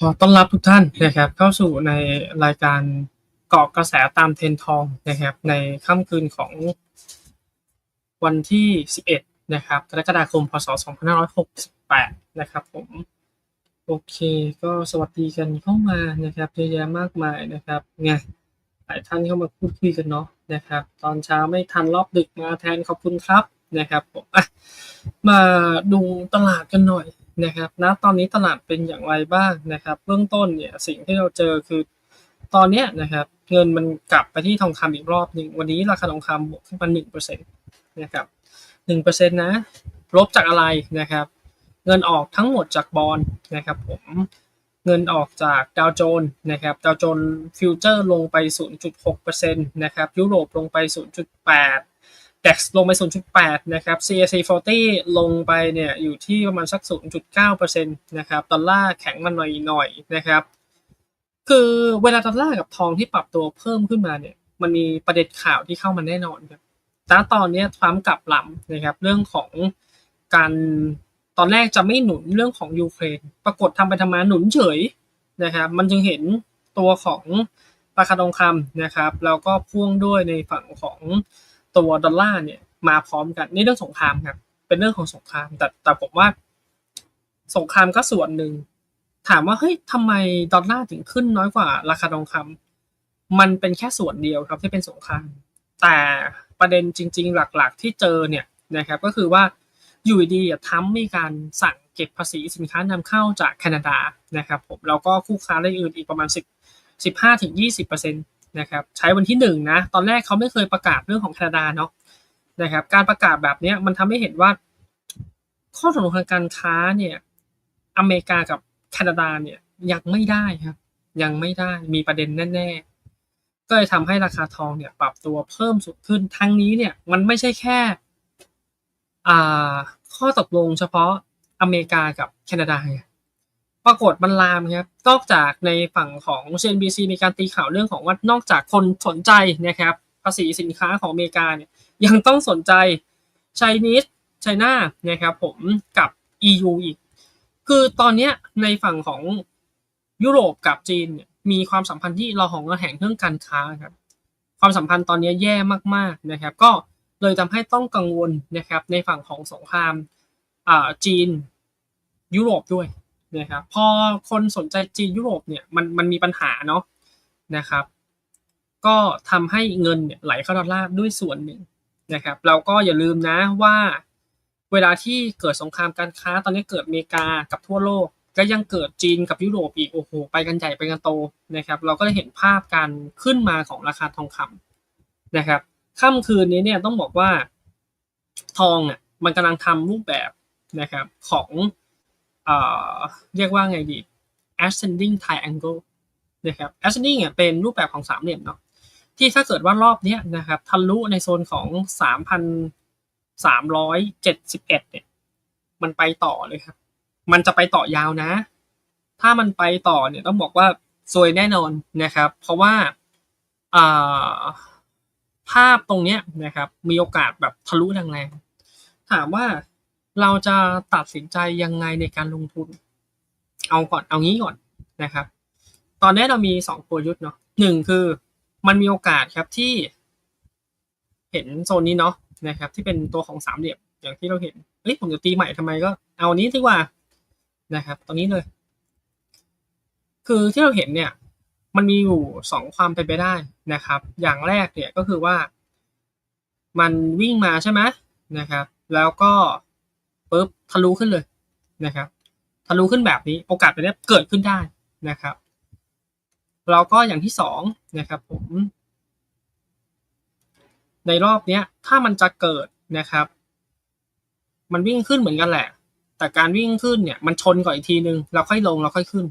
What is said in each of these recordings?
ขอต้อนรับทุกท่านนะครับเข้าสู่ในรายการเกาะกระแสตามเทรนทองนะครับในค่ำคืนของวันที่ 11 นะครับกรกฎาคมพศ 2568 นะครับผมโอเคก็สวัสดีกันเข้ามานะครับเยอะแยะมากมายนะครับไงหลายท่านเข้ามาพูดคุยกันเนาะนะครับ ตอนเช้าไม่ทันรอบดึกมาแทนขอบคุณครับนะครับผมมาดูตลาดกันหน่อย นะครับณตอนนี้ตลาดเป็นอย่างไรบ้างนะครับเบื้องต้นเนี่ยสิ่งที่เราเจอคือตอนเนี้ยนะครับเงินมันกลับไปที่ทองคำอีกรอบหนึ่งวันนี้ราคาทองคำบวกขึ้นมาหนึ่งเปอร์เซ็นต์นะครับหนึ่งเปอร์เซ็นต์นะลบจากอะไรนะครับ เงินออกทั้งหมดจากบอลนะครับผมเงินออกจากดาวโจนส์นะครับดาวโจนส์ฟิวเจอร์ลงไป 0.6%นะครับยุโรปลงไป 0.8 DAX ลงไป 0.8 นะครับ CAC 40 ลงไปเนี่ยอยู่ที่ประมาณสัก 0.9%นะครับ ดอลลาร์แข็งมาหน่อยๆนะครับ คือเวลาดอลลาร์กับทองที่ปรับตัวเพิ่มขึ้นมาเนี่ย มันมีประเด็นข่าวที่เข้ามาแน่นอนครับแต่ตอนนี้ทรัมป์กลับหลำนะครับ เรื่องของการตอนแรกจะไม่หนุนเรื่องของยูเครน ปรากฏทำไปทำมาหนุนเฉยนะครับ มันจึงเห็นตัวของราคาทองคำนะครับ แล้วก็พ่วงด้วยในฝั่งของ ตัวดอลลาร์เนี่ยมาพร้อมกันนี่เรื่องสงครามครับ เป็นเรื่องของสงคราม แต่แต่ผมว่า สงครามก็ส่วนหนึ่ง ถามว่าเฮ้ยทำไมดอลลาร์ถึงขึ้นน้อยกว่า ราคาทองคำมันเป็นแค่ส่วนเดียวครับที่เป็นสงคราม แต่ประเด็นจริง ๆ หลักๆ ที่เจอเนี่ยนะครับ ก็คือว่าอยู่ดีๆทั้มมีการสั่งเก็บภาษีสินค้านำเข้าจากแคนาดานะครับ ผมแล้วก็คู่ค้ารายอื่นอีกประมาณ10 15ถึง20เปอร์เซ็นต์ นะครับใช้วันที่หนึ่งนะตอนแรกเขาไม่เคยประกาศเรื่องของแคนาดาเนาะนะครับ การประกาศแบบนี้มันทำให้เห็นว่า ข้อตกลงทางการค้าเนี่ยอเมริกากับแคนาดาเนี่ยยังไม่ได้ครับ ยังไม่ได้มีประเด็นแน่ๆ ก็เลยทำให้ราคาทองเนี่ย ปรับตัวเพิ่มสูงขึ้นทั้งนี้เนี่ย มันไม่ใช่แค่อ่าข้อตกลงเฉพาะอเมริกากับแคนาดา ปรากฏมันลามครับ นอกจากในฝั่งของ CNBC มีการตีข่าวเรื่องของว่านอกจากคนสนใจนะครับ ภาษีสินค้าของอเมริกาเนี่ยยังต้องสนใจ Chinese China นะครับผมกับ EU อีก คือตอนนี้ในฝั่งของยุโรปกับจีนมีความสัมพันธ์ที่เราของระแหงเรื่องการค้าครับ ความสัมพันธ์ตอนนี้แย่มากๆนะครับ ก็เลยทำให้ต้องกังวลนะครับในฝั่งของสงครามอ่าจีน ยุโรปด้วย นะครับพอคนสนใจจีนยุโรปเนี่ยมันมันมีปัญหาเนาะนะครับ ก็ทำให้เงินเนี่ยไหลเข้าดอลลาร์ด้วยส่วนหนึ่งนะครับเราก็อย่าลืมนะว่าเวลาที่เกิดสงครามการค้าตอนนี้เกิดอเมริกากับทั่วโลก ก็ยังเกิดจีนกับยุโรปอีกโอ้โหไปกันใหญ่ไปกันโตนะครับ เราก็ได้เห็นภาพการขึ้นมาของราคาทองคำนะครับค่ำคืนนี้เนี่ยต้องบอกว่าทองอะมันกำลังทำรูปแบบนะครับของ เอ่อเรียกว่าไงดี ascending triangle นะครับ ascending เนี่ยเป็นรูปแบบของสามเหลี่ยมเนาะที่ถ้าเกิดว่ารอบนี้นะครับทะลุในโซนของสามพันสามร้อยเจ็ดสิบเอ็ดเนี่ยมันไปต่อเลยครับ มันจะไปต่อยาวนะ ถ้ามันไปต่อเนี่ยต้องบอกว่าซวยแน่นอนนะครับ เพราะว่าภาพตรงนี้นะครับมีโอกาสแบบทะลุแรงๆถามว่า เราจะตัดสินใจยังไงในการลงทุน เอาก่อนเอางี้ก่อนนะครับ ตอนนี้เรามีสองกลยุทธ์เนาะหนึ่งคือมันมีโอกาสครับที่ เห็นโซนนี้เนาะนะครับ ที่เป็นตัวของสามเหลี่ยมอย่างที่เราเห็นเอ้ยผมจะตีใหม่ทำไมก็เอานี้ดีกว่านะครับตรงนี้เลย คือที่เราเห็นเนี่ย มันมีอยู่สองความเป็นไปได้นะครับ อย่างแรกเนี่ยก็คือว่า มันวิ่งมาใช่ไหมนะครับ แล้วก็ ปุ๊บทะลุขึ้นเลยนะครับทะลุขึ้นแบบนี้โอกาสแบบนี้เกิดขึ้นได้นะครับเราก็อย่างที่สองนะครับผม ในรอบเนี้ยถ้ามันจะเกิดนะครับ มันวิ่งขึ้นเหมือนกันแหละ แต่การวิ่งขึ้นเนี่ย มันชนก่อนอีกทีนึงเราค่อยลงเราค่อยขึ้น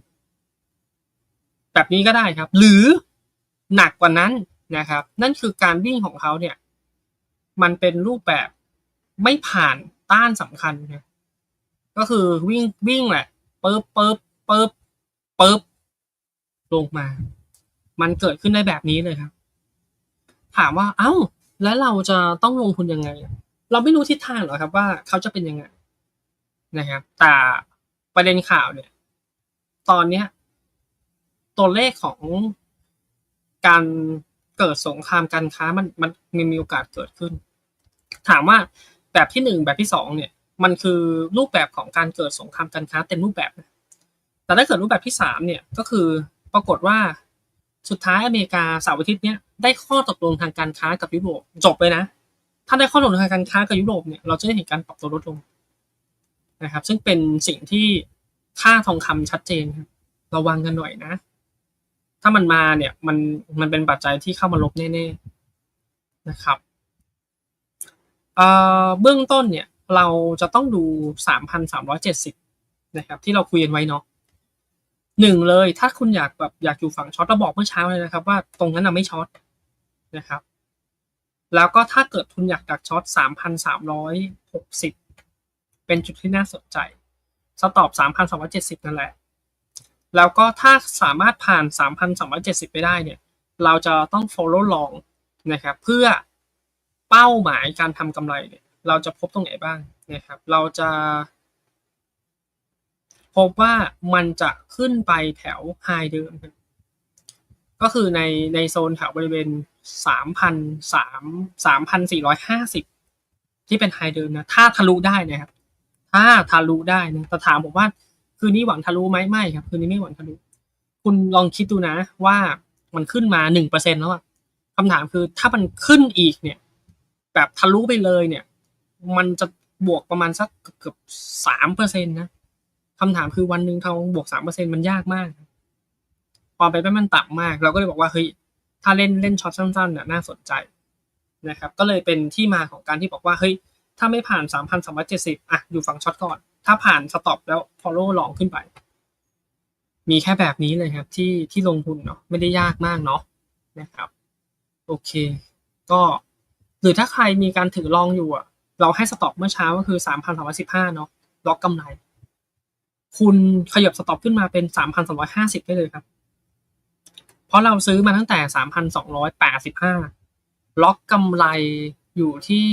แบบนี้ก็ได้ครับ หรือหนักกว่านั้นนะครับ นั่นคือการวิ่งของเขาเนี่ย มันเป็นรูปแบบไม่ผ่าน ต้านสำคัญนะก็คือวิ่งวิ่งแหละปึ๊บปึ๊บปึ๊บปึ๊บลงมา มันเกิดขึ้นได้แบบนี้เลยครับ ถามว่า เอา้า แล้วเราจะต้องลงทุนยังไง เราไม่รู้ทิศทางหรอกครับว่าเขาจะเป็นยังไงนะครับ แต่ประเด็นข่าวเนี่ย ตอนเนี้ย ตัวเลขของการเกิดสงครามการค้ามันมันมันมีโอกาสเกิดขึ้น ถามว่า แบบที่หนึ่งแบบที่สองเนี่ยมันคือรูปแบบของการเกิดสงครามการค้าเต็มรูปแบบ แต่ถ้าเกิดรูปแบบที่สามเนี่ยก็คือปรากฏว่าสุดท้ายอเมริกาเสาร์อาทิตย์เนี้ยได้ข้อตกลงทางการค้ากับยุโรปจบเลยนะ ถ้าได้ข้อตกลงทางการค้ากับยุโรปเนี่ยเราจะได้เห็นการปรับตัวลดลงนะครับ ซึ่งเป็นสิ่งที่ค่าทองคำชัดเจนครับระวังกันหน่อยนะ ถ้ามันมาเนี่ยมันมันเป็นปัจจัยที่เข้ามาลบแน่ๆนะครับ เบื้องต้นเนี่ยเราจะต้องดูสามพันสามร้อยเจ็ดสิบนะครับ ที่เราคุยกันไว้เนาะหนึ่งเลยถ้าคุณอยากแบบอยากอยู่ฝั่งช็อตเราบอกเมื่อเช้าเลยนะครับ ว่าตรงนั้นน่ะไม่ช็อตนะครับ แล้วก็ถ้าเกิดทุนอยากดักช็อตสามพันสามร้อยหกสิบเป็นจุดที่น่าสนใจสต็อปสามพันสองร้อยเจ็ดสิบนั่นแหละ แล้วก็ถ้าสามารถผ่านสามพันสองร้อยเจ็ดสิบไปได้เนี่ย เราจะต้อง follow long นะครับ เพื่อ เป้าหมายการทำกำไรเนี่ยเราจะพบตรงไหนบ้างนะครับ เราจะพบว่ามันจะขึ้นไปแถวไฮเดิมครับก็คือในในโซนแถวบริเวณสามพันสามสามพันสี่ร้อยห้าสิบที่เป็นไฮเดิมนะ ถ้าทะลุได้นะครับ ถ้าทะลุได้นะแต่ถามผมว่า คืนนี้หวังทะลุไหมไม่ครับ คืนนี้ไม่หวังทะลุ คุณลองคิดดูนะว่ามันขึ้นมาหนึ่งเปอร์เซ็นแล้วอะคำถามคือถ้ามันขึ้นอีกเนี่ย แบบทะลุไปเลยเนี่ย มันจะบวกประมาณสักเกือบสามเปอร์เซ็นต์นะคำถามคือวันหนึ่งทองบวกสามเปอร์เซ็นมันยากมากพอไปไปมันต่ำมาก เราก็เลยบอกว่าเฮ้ยถ้าเล่นเล่นช็อตสั้นๆน่ะน่าสนใจนะครับ ก็เลยเป็นที่มาของการที่บอกว่าเฮ้ยถ้าไม่ผ่านสามพันสามร้อยเจ็ดสิบอะ อยู่ฝั่งช็อตก่อน ถ้าผ่านสต็อปแล้ว follow ลองขึ้นไป มีแค่แบบนี้เลยครับ ที่ที่ลงทุนเนาะไม่ได้ยากมากเนาะนะครับ โอเค ก็ หรือถ้าใครมีการถือลองอยู่อะ เราให้สต็อปเมื่อเช้าก็คือสามพันสองร้อยสิบห้าเนาะล็อกกำไร คุณขยับสต็อปขึ้นมาเป็นสามพันสองร้อยห้าสิบได้เลยครับ เพราะเราซื้อมาตั้งแต่สามพันสองร้อยแปดสิบห้าล็อกกำไรอยู่ที่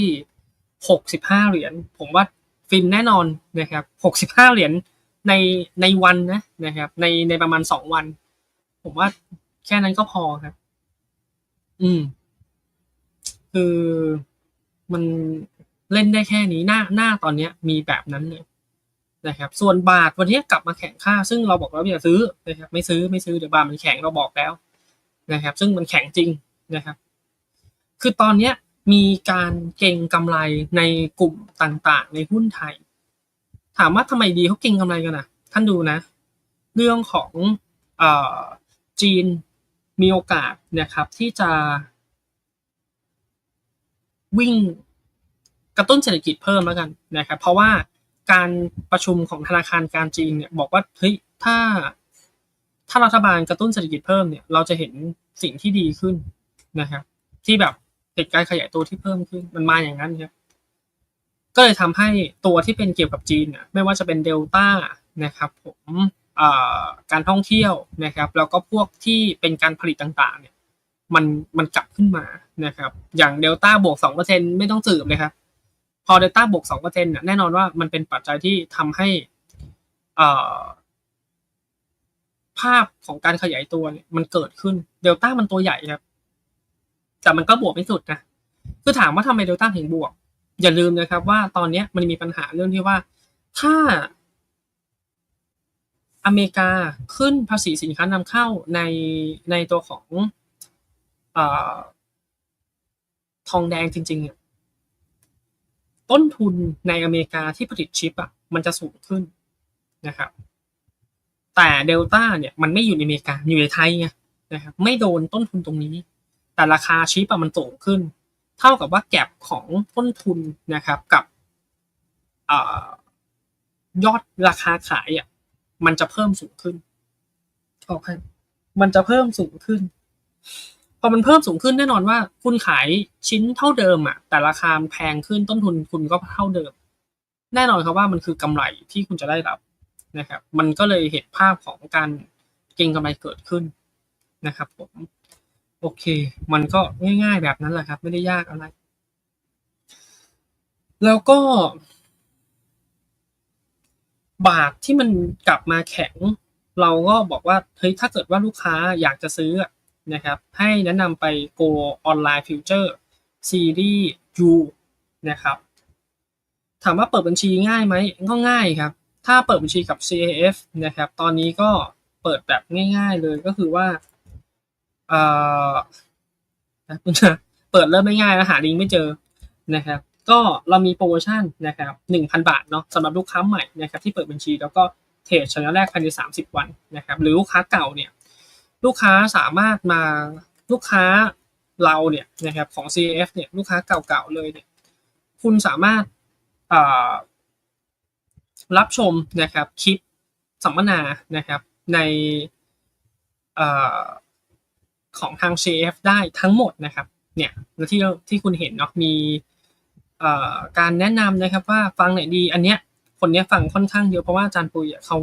หกสิบห้าเหรียญผมว่าฟินแน่นอนนะครับหกสิบห้าเหรียญในในวันนะนะครับ ในในประมาณสองวัน ผมว่าแค่นั้นก็พอครับ อืม คือมันเล่นได้แค่นี้หน้าหน้าตอนเนี้ยมีแบบนั้นเลยนะครับ ส่วนบาทวันนี้กลับมาแข่งค่า ซึ่งเราบอกแล้วอย่าซื้อนะครับไม่ซื้อไม่ซื้อเดี๋ยวบาทมันแข็งเราบอกแล้วนะครับ ซึ่งมันแข็งจริงนะครับ คือตอนเนี้ยมีการเก่งกำไรในกลุ่มต่างๆ ในหุ้นไทย ถามว่าทำไมดีเขาเก่งกำไรกันนะท่านดูนะ เรื่องของอจีนมีโอกาสนะครับที่จะ วิ่งกระตุ้นเศรษฐกิจเพิ่มแล้วกันนะครับ เพราะว่าการประชุมของธนาคารการจีนเนี่ยบอกว่าเฮ้ยถ้าถ้ารัฐบาลกระตุ้นเศรษฐกิจเพิ่มเนี่ยเราจะเห็นสิ่งที่ดีขึ้นนะครับ ที่แบบติดการขยายตัวที่เพิ่มขึ้นมันมาอย่างนั้นครับก็เลยทำให้ตัวที่เป็นเกี่ยวกับจีนน่ะไม่ว่าจะเป็นเดลต้านะครับผมการท่องเที่ยวนะครับ แล้วก็พวกที่เป็นการผลิตต่างๆเนี่ย มันมันกลับขึ้นมานะครับ อย่างเดลต้าบวกสองเปอร์เซ็นไม่ต้องสืบเลยครับ พอเดลต้าบวกสองเปอร์เซ็นต์แน่นอนว่ามันเป็นปัจจัยที่ทำให้ภาพของการขยายตัวเนี่ยมันเกิดขึ้นเดลต้ามันตัวใหญ่ครับ แต่มันก็บวกไม่สุดนะคือถามว่าทำไมเดลต้าถึงบวก อย่าลืมนะครับว่าตอนนี้มันมีปัญหาเรื่องที่ว่า ถ้า อเมริกาขึ้นภาษีสินค้านำเข้าในในตัวของ ทองแดงจริง ๆ ต้นทุนในอเมริกาที่ผลิตชิปอะมันจะสูงขึ้นนะครับ แต่เดลต้าเนี่ยมันไม่อยู่ในอเมริกาอยู่ในไทยไงนะครับไม่โดนต้นทุนตรงนี้ แต่ราคาชิปมันสูงขึ้น เท่ากับว่าแก็บของต้นทุนนะครับกับอยอดราคาขายอะมันจะเพิ่มสูงขึ้นขอให้มันจะเพิ่มสูงขึ้น พอมันเพิ่มสูงขึ้นแน่นอนว่า คุณขายชิ้นเท่าเดิมอะแต่ราคาแพงขึ้นต้นทุนคุณก็เท่าเดิม แน่นอนครับว่ามันคือกำไรที่คุณจะได้รับนะครับ มันก็เลยเห็นภาพของการเก็งกำไรเกิดขึ้นนะครับผมโอเค มันก็ง่าย ๆแบบนั้นแหละครับ ไม่ได้ยากอะไร แล้วก็ บาทที่มันกลับมาแข็ง เราก็บอกว่าเฮ้ยถ้าเกิดว่าลูกค้าอยากจะซื้อ นะครับ ให้แนะนำไป Go Online Future Series U นะครับ ถามว่าเปิดบัญชีง่ายไหมก็ง่ายครับ ถ้าเปิดบัญชีกับ CAF นะครับ ตอนนี้ก็เปิดแบบง่าย ๆเลยก็คือว่าเอ่อเปิดเริ่มไม่ง่ายแล้วหาลิงก์ไม่เจอนะครับ ก็เรามีโปรโมชั่นนะครับ1,000บาทเนาะสำหรับลูกค้าใหม่นะครับที่เปิดบัญชีแล้วก็เทรดชนะแรกภายใน 30 วันนะครับ หรือลูกค้าเก่าเนี่ย ลูกค้าสามารถมาลูกค้าเราเนี่ยนะครับของ CF เนี่ยลูกค้าเก่าๆเลยเนี่ยคุณสามารถรับชมนะครับคลิปสัมมนานะครับในอของทาง CF ได้ทั้งหมดนะครับเนี่ยที่ที่คุณเห็นเนาะมีการแนะนำนะครับว่าฟังไหนดีอันเนี้ยคนเนี้ยฟังค่อนข้างเยอะเพราะว่าอาจารย์ปุยเขา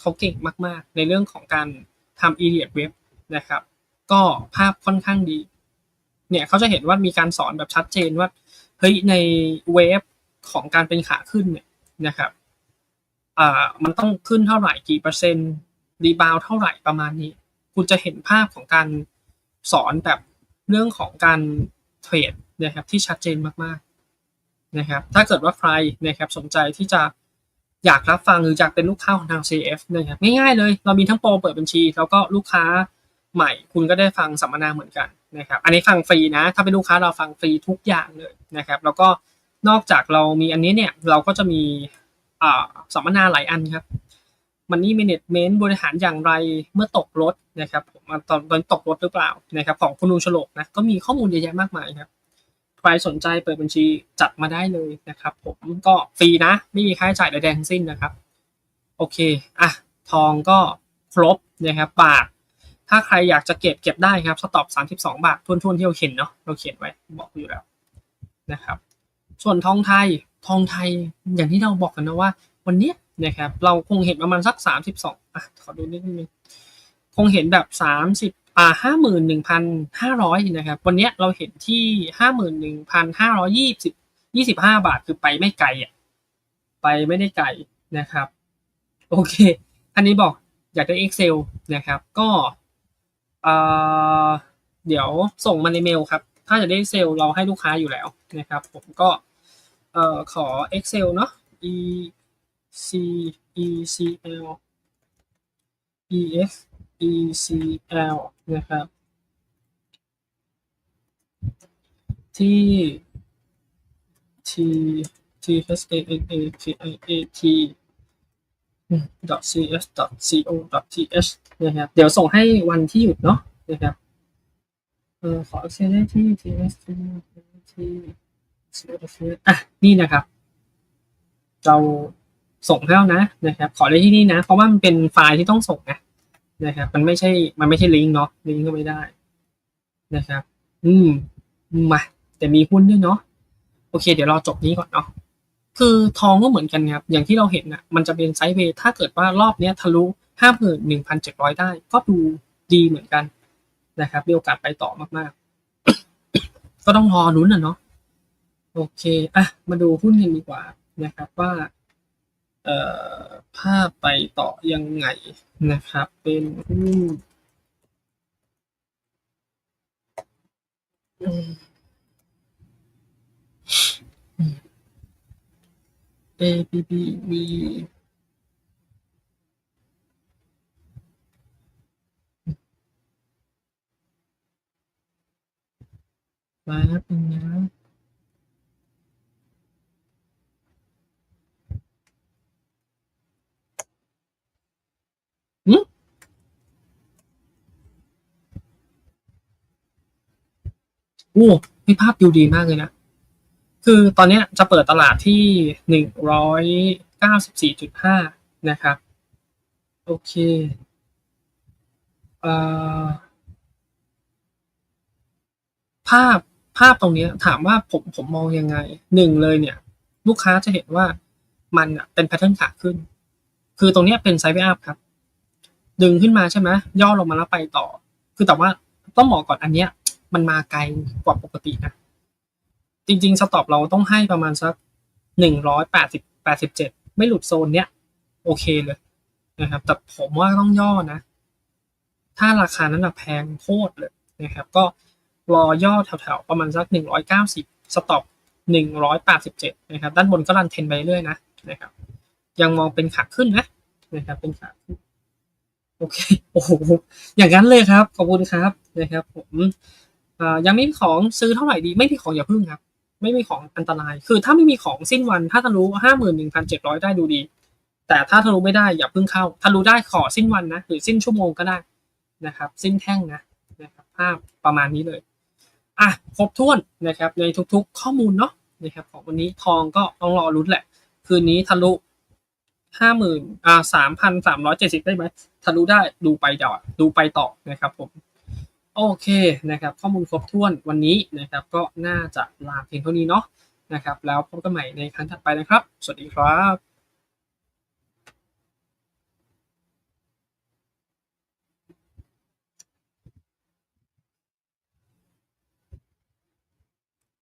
เขาเก่งมากๆ ในเรื่องของการทำ e d i a t Web นะครับ ก็ภาพค่อนข้างดี เนี่ยเขาจะเห็นว่ามีการสอนแบบชัดเจนว่าเฮ้ยในเวฟของการเป็นขาขึ้นเนี่ยนะครับอ่ามันต้องขึ้นเท่าไหร่กี่เปอร์เซ็นต์รีบาวเท่าไหร่ประมาณนี้ คุณจะเห็นภาพของการสอนแบบเรื่องของการเทรดนะครับที่ชัดเจนมากๆนะครับถ้าเกิดว่าใครนะครับสนใจที่จะอยากรับฟังหรืออยากเป็นลูกค้าของทาง CF นะครับง่ายๆเลย เรามีทั้งโปรเปิดบัญชี แล้วก็ลูกค้า ใหม่ คุณก็ได้ฟังสัมมนาเหมือนกันนะครับ อันนี้ฟังฟรีนะ ถ้าเป็นลูกค้าเราฟังฟรีทุกอย่างเลยนะครับ แล้วก็นอกจากเรามีอันนี้เนี่ยเราก็จะมีสัมมนาหลายอันครับมันนี่ management บริหารอย่างไรเมื่อตกรถนะครับผมตอนตอนตกรถหรือเปล่านะครับ ของคุณลุงฉลกนะก็มีข้อมูลเยอะแยะมากมายครับใครสนใจเปิดบัญชีจัดมาได้เลยนะครับ ผมก็ฟรีนะ ไม่มีค่าใช้จ่ายใดๆทั้งสิ้นนะครับ โอเคอะทองก็ครบนะครับบาท ถ้าใครอยากจะเก็บเก็บได้ครับสต็อป32บสองบาททวนๆที่เราเขียนเนาะเราเขียนไว้บอกอยู่แล้วนะครับ ส่วนทองไทยทองไทยอย่างที่เราบอกกันนะว่า วันนี้นะครับเราคงเห็นประมาณสักสามสิบสองอะขอดูนิดนึงคงเห็นแบบสามสิบอ่าห้าหมื่นหนึ่งพันห้าร้อยนะครับ วันนี้เราเห็นที่ห้าหมื่นหนึ่งพันห้าร้อยี่สิบยี่สิบห้าบาทคือไปไม่ไกลอะไปไม่ได้ไกลนะครับ โอเค อันนี้บอกอยากได้ Excel นะครับ ก็ เดี๋ยวส่งมาในเมลครับ ถ้าจะได้ Excel เราให้ลูกค้าอยู่แล้วนะครับ ผมก็เอ่อขอ Excel เนาะ e c e c l e x e c l นะครับ ที่ t t h a n a k i a t c s dot co dot T H นะครับ เดี๋ยวส่งให้วันที่หยุดเนาะนะครับเออขอเซ็นได้ที่ t s t อะนี่นะครับ เราส่งให้แล้วนะนะครับ ขอได้ที่นี่นะ เพราะว่ามันเป็นไฟล์ที่ต้องส่งนะนะครับ มันไม่ใช่ มันไม่ใช่ลิงก์เนาะลิงก์ก็ไม่ได้นะครับ อืมมาแต่มีหุ้นด้วยเนาะโอเค เดี๋ยวรอจบนี้ก่อนเนาะคือทองก็เหมือนกันครับ อย่างที่เราเห็นนะมันจะเป็นไซด์เวย์ถ้าเกิดว่ารอบนี้ทะลุ ห้าหมื่นหนึ่งพันเจ็ดร้อยได้ ก็ดูดีเหมือนกันนะครับมีโอกาสไปต่อมากๆ ก็ต้องรอรุ้นนะเนาะโอเคอะมาดูหุ้นกันดีกว่านะครับว่า เอ่อภาพไปต่อยังไงนะครับ เป็นหุ้น A B B B ม แล้วเป็นะโอ้มีภาพดูดีมากเลยนะ คือตอนนี้จะเปิดตลาดที่หนึ่งร้อยเก้าสิบสี่จุดห้านะครับ โอเคภาพ ภาพตรงนี้ถามว่าผมผมมองยังไงหนึ่งเลยเนี่ย ลูกค้าจะเห็นว่ามันเป็นแพทเทิร์นขาขึ้น คือตรงนี้เป็นไซด์เวอัพครับ ดึงขึ้นมาใช่ไหมย่อลงมาแล้วไปต่อ คือแต่ว่าต้องบอกก่อนอันเนี้ย มันมาไกลกว่าปกตินะจริงๆสต็อปเราต้องให้ประมาณสักหนึ่งร้อยแปดสิบแปดสิบเจ็ดไม่หลุดโซนเนี้ยโอเคเลยนะครับ แต่ผมว่าต้องย่อนะ ถ้าราคานั้นแพงโคตรเลยนะครับ ก็ รอย่อแถวๆ ประมาณสักหนึ่งร้อยเก้าสิบสต็อปหนึ่งร้อยแปดสิบเจ็ดนะครับ ด้านบนก็รันเทนไปเรื่อยนะนะครับ ยังมองเป็นขาขึ้นนะนะครับ เป็นขาขึ้นโอเค โอ้โห อย่างนั้นเลยครับ ขอบคุณครับนะครับผมยังไม่มีของซื้อเท่าไหร่ดี ไม่มีของอย่าพึ่งครับ ไม่มีของอันตราย คือถ้าไม่มีของสิ้นวัน ถ้าทะลุห้าหมื่นหนึ่งพันเจ็ดร้อยได้ดูดี แต่ถ้าทะลุไม่ได้อย่าเพิ่งเข้า ทะลุได้ขอสิ้นวันนะ หรือสิ้นชั่วโมงก็ได้นะครับ สิ้นแท่งนะนะครับ ภาพประมาณนี้เลย อะครบถ้วนนะครับในทุกๆข้อมูลเนาะนะครับของวันนี้ทองก็ต้องรอรุ้นแหละ คืนนี้ทะลุห้าหมื่นอ่าสามพันสามร้อยเจ็ดสิบได้ไหมทะลุได้ดูไปต่อดูไปต่อนะครับผมโอเคนะครับข้อมูลครบถ้วนวันนี้นะครับก็น่าจะลาเพียงเท่านี้เนาะนะครับแล้วพบกันใหม่ในครั้งถัดไปนะครับ สวัสดีครับ